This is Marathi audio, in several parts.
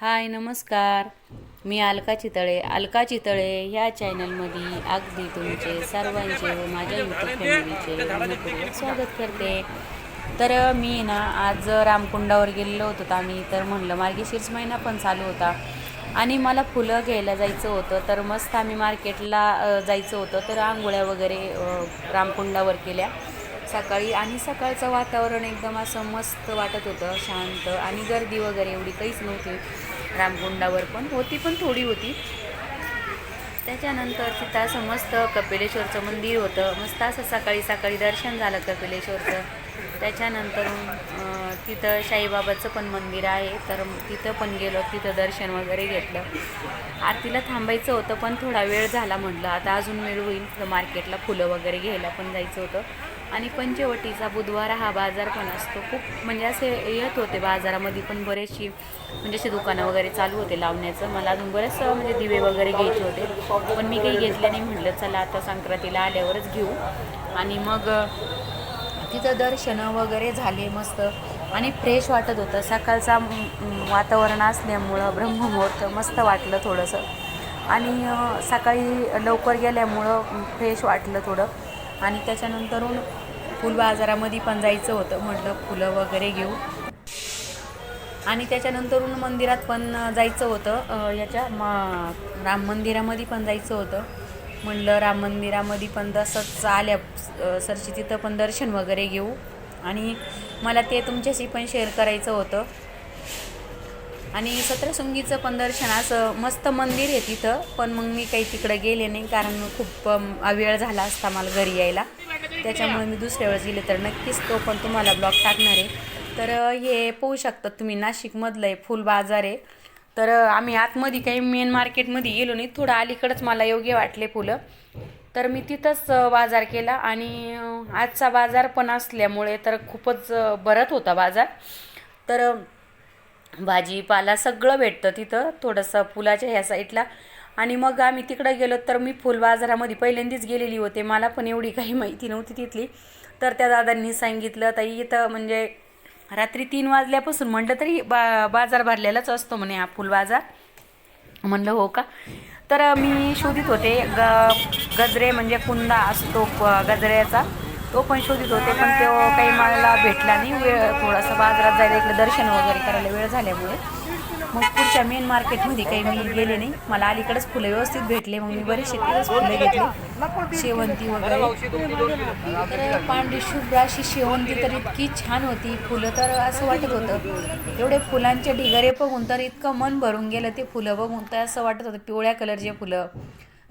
हाय नमस्कार. मी अलका चितळे. अलका चितळे ह्या चॅनलमध्ये अगदी तुमचे सर्वांचे व माझ्या युट्यूब फॅमिलीचे स्वागत करते. तर मी ना आज रामकुंडावर गेलेलो होतो तर आम्ही तर म्हणलं मार्गशीर्ष महिना पण चालू होता. आणि मला फुलं घ्यायला जायचं होतं तर मस्त आम्ही मार्केटला जायचं होतं. तर आंघोळ्या वगैरे रामकुंडावर केल्या. सकाळी आणि सकाळचं वातावरण एकदम असं मस्त वाटत होतं शांत आणि गर्दी वगैरे एवढी काहीच नव्हती. रामकुंडावर पण होती पण थोडी होती. त्याच्यानंतर तिथं असं मस्त कपिलेश्वरचं मंदिर होतं. मस्त असं सकाळी सकाळी दर्शन झालं कपिलेश्वरचं. त्याच्यानंतर तिथं साईबाबाचं पण मंदिर आहे. तर तिथं पण गेलो तिथं दर्शन वगैरे घेतलं. आरतीला थांबायचं होतं पण थोडा वेळ झाला म्हटलं. आता अजून वेळ होईल तर मार्केटला फुलं वगैरे घ्यायला पण जायचं होतं. आणि पंचवटीचा बुधवार हा बाजार पण असतो. खूप म्हणजे असे येत होते बाजारामध्ये पण बरेचशी म्हणजे असे दुकानं वगैरे चालू होते लावण्याचं. मला अजून बरेच म्हणजे दिवे वगैरे घ्यायचे होते. पण मी काही घेतले नाही. म्हटलं चला आता संक्रांतीला आल्यावरच घेऊ. आणि मग तिथं दर्शनं वगैरे झाले मस्त. आणि फ्रेश वाटत होतं. सकाळचा वातावरण असल्यामुळं ब्रह्ममुहूर्त मस्त वाटलं थोडंसं. आणि सकाळी लवकर गेल्यामुळं फ्रेश वाटलं थोडं. आणि त्याच्यानंतरून फुल बाजारामध्ये पण जायचं होतं. म्हटलं फुलं वगैरे घेऊ. आणि त्याच्यानंतरून मंदिरात पण जायचं होतं. याच्या मा राम मंदिरामध्ये पण जायचं होतं. म्हणलं राम मंदिरामध्ये पण तसंच आल्या सरशी तिथं पण दर्शन वगैरे घेऊ. आणि मला ते तुमच्याशी पण शेअर करायचं होतं. आणि सत्रसुंगीचं पंदर्शन असं मस्त मंदिर आहे तिथं. पण मग मी काही तिकडं गेले नाही कारण खूप वेळ झाला असता मला घरी यायला. त्याच्यामुळे मी दुसऱ्या वेळेस गेले तर नक्कीच तो पण तुम्हाला ब्लॉग टाकणार आहे. तर हे पोहू शकतात तुम्ही नाशिकमधलं आहे फुल बाजार आहे. तर आम्ही आतमध्ये काही मेन मार्केटमध्ये गेलो नाही. थोडं अलीकडंच मला योग्य वाटले फुलं. तर मी तिथंच बाजार केला आणि आजचा बाजार पण असल्यामुळे तर खूपच अ, भरत होता बाजार. तर भाजीपाला सगळं भेटतं तिथं थोडंसं फुलाच्या ह्या साईडला. आणि मग आम्ही तिकडं गेलो तर मी फुल बाजारामध्ये पहिल्यांदाच गेलेली होते. मला पण एवढी काही माहिती नव्हती तिथली. तर त्या दादांनी सांगितलं ताई इथं म्हणजे रात्री तीन वाजल्यापासून म्हटलं तरी बा बाजार भरलेलाच असतो म्हणे हा फुल बाजार. म्हणलं हो का? तर मी शोधित होते ग गजरे म्हणजे कुंदा असतो गजऱ्याचा. तो पण शोधित होते पण तो काही मला भेटला नाही. वेळ थोडासा बाजारात जायला इकडे दर्शन वगैरे करायला वेळ झाल्यामुळे. मग पुढच्या मेन मार्केटमध्ये काही मी गेले नाही. मला अलीकडेच फुलं व्यवस्थित भेटले. मग मी बरेचसे तिथेच फुलं घेतले. शेवंती वगैरे. तर पांढरी शुभ्र अशी शेवंती तर इतकी छान होती. फुलं तर असं वाटत होतं. एवढे फुलांचे ढिगारे बघून तर इतकं मन भरून गेलं ते फुलं बघून. तर असं वाटत होतं पिवळ्या कलरचे फुलं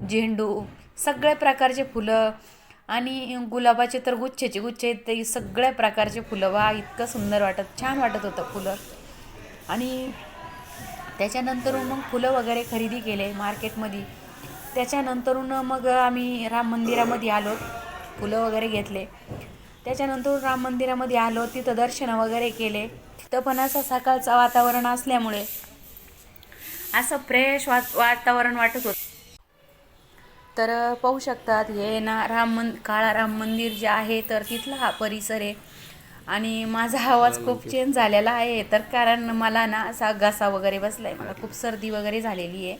झेंडू सगळ्या प्रकारचे फुलं. आणि गुलाबाचे तर गुच्छेचे गुच्छे आहेत ते सगळ्या प्रकारचे फुलं. वा इतकं सुंदर वाटत छान वाटत होतं फुलं. आणि त्याच्यानंतरून मग फुलं वगैरे खरेदी केले मार्केटमध्ये. त्याच्यानंतरून मग आम्ही राम मंदिरामध्ये आलो फुलं वगैरे घेतले. त्याच्यानंतर राम मंदिरामध्ये आलो तिथं दर्शन वगैरे केले. तिथं पण असं सकाळचं वातावरण असल्यामुळे असं फ्रेश वात वातावरण वाटत होतं. तर पाहू शकतात हे ना राम मन काळा राम मंदिर जे आहे तर तिथला हा परिसर आहे. आणि माझा आवाज खूप चेंज झालेला आहे तर कारण मला ना असा घसा वगैरे बसला आहे मला खूप सर्दी वगैरे झालेली आहे.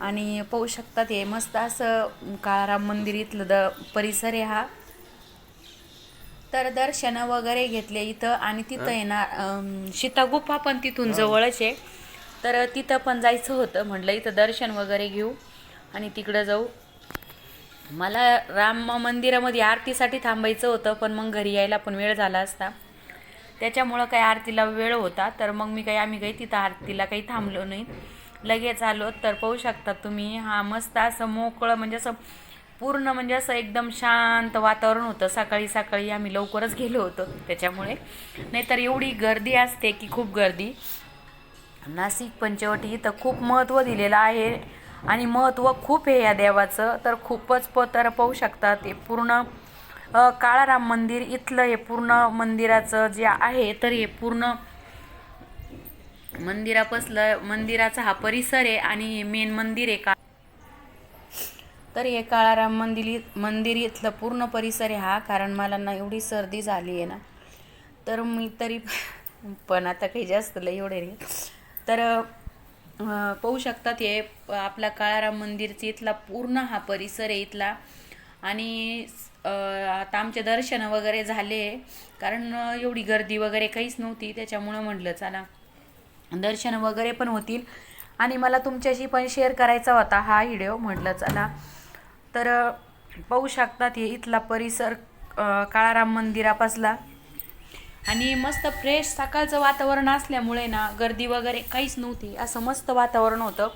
आणि पाहू शकतात हे मस्त असं काळाराम मंदिर इथलं द परिसर आहे हा. तर दर्शन वगैरे घेतले इथं आणि तिथं आहे ना अम, सीतागुफा पण तिथून जवळच आहे. तर तिथं पण जायचं होतं म्हटलं इथं दर्शन वगैरे घेऊ. आणि तिकडं जाऊ. मला राम मंदिरामध्ये आरतीसाठी थांबायचं होतं पण मग घरी यायला पण वेळ झाला असता. त्याच्यामुळं काही आरतीला वेळ होता तर मग मी काही आम्ही काही तिथं आरतीला काही थांबलो नाही. लगेच आलो तर पाहू शकता तुम्ही हा मस्त असं मोकळं म्हणजे असं पूर्ण म्हणजे असं एकदम शांत वातावरण होतं. सकाळी सकाळी आम्ही लवकरच गेलो होतो त्याच्यामुळे. नाहीतर एवढी गर्दी असते की खूप गर्दी. नाशिक पंचवटी इथं खूप महत्त्व दिलेलं आहे. आणि महत्त्व खूप आहे या देवाचं तर खूपच प तर पाहू शकतात. हे पूर्ण काळाराम मंदिर इथलं हे पूर्ण मंदिराचं जे आहे तर हे पूर्ण मंदिरापासलं मंदिराचा हा परिसर आहे आणि हे मेन मंदिर आहे का तर हे काळाराम मंदिर मंदिर इथलं पूर्ण परिसर आहे हा कारण मला ना एवढी सर्दी झाली आहे ना. तर मी तरी पण आता काही जास्त लई एवढे रे तर पाहू शकतात हे आपला काळाराम मंदिरचा इथला पूर्ण हा परिसर आहे इथला. आणि आता आमचे दर्शन वगैरे झाले कारण एवढी गर्दी वगैरे काहीच नव्हती त्याच्यामुळं म्हटलं चला. दर्शन वगैरे पण होतील. आणि मला तुमच्याशी पण शेअर करायचा होता हा व्हिडिओ म्हटलं चला. तर पाहू शकतात हे इथला परिसर काळाराम मंदिरापासला. आणि मस्त फ्रेश सकाळचं वातावरण असल्यामुळे ना गर्दी वगैरे काहीच नव्हती. असं मस्त वातावरण होतं.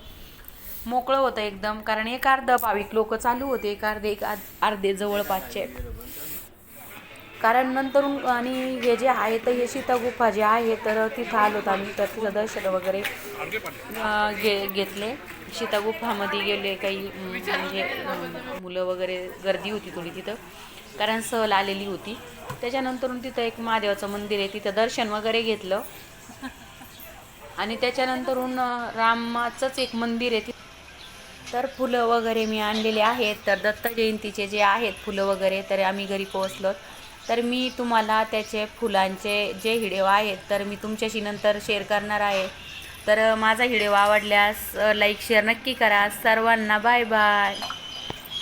मोकळं होतं एकदम कारण एक अर्धं भाविक लोक चालू होते एक अर्धे एक अर्धे जवळपासचे. कारण नंतरून आणि हे जे आहे तर हे सीता गुफा जे आहे तर तिथं आलो होतो आम्ही तर तिथं दर्शन वगैरे घे घेतले. सीता गुफामध्ये गेले काही म्हणजे मुलं वगैरे गर्दी होती थोडी तिथं. कारण सहल आलेली होती. त्याच्यानंतरून तिथं एक महादेवाचं मंदिर आहे तिथं दर्शन वगैरे घेतलं. आणि त्याच्यानंतरून रामाचंच एक मंदिर आहे. ति- तर फुलं वगैरे मी आणलेले आहेत. तर दत्त जयंतीचे जे आहेत फुलं वगैरे तर आम्ही घरी पोहोचलो. तर मी तुम्हाला त्याचे फुलांचे जे हिडेव आहेत तर मी तुमच्याशी नंतर शेअर करणार आहे. तर माझा हिडेव आवडल्यास लाईक शेअर नक्की करा. सर्वांना बाय बाय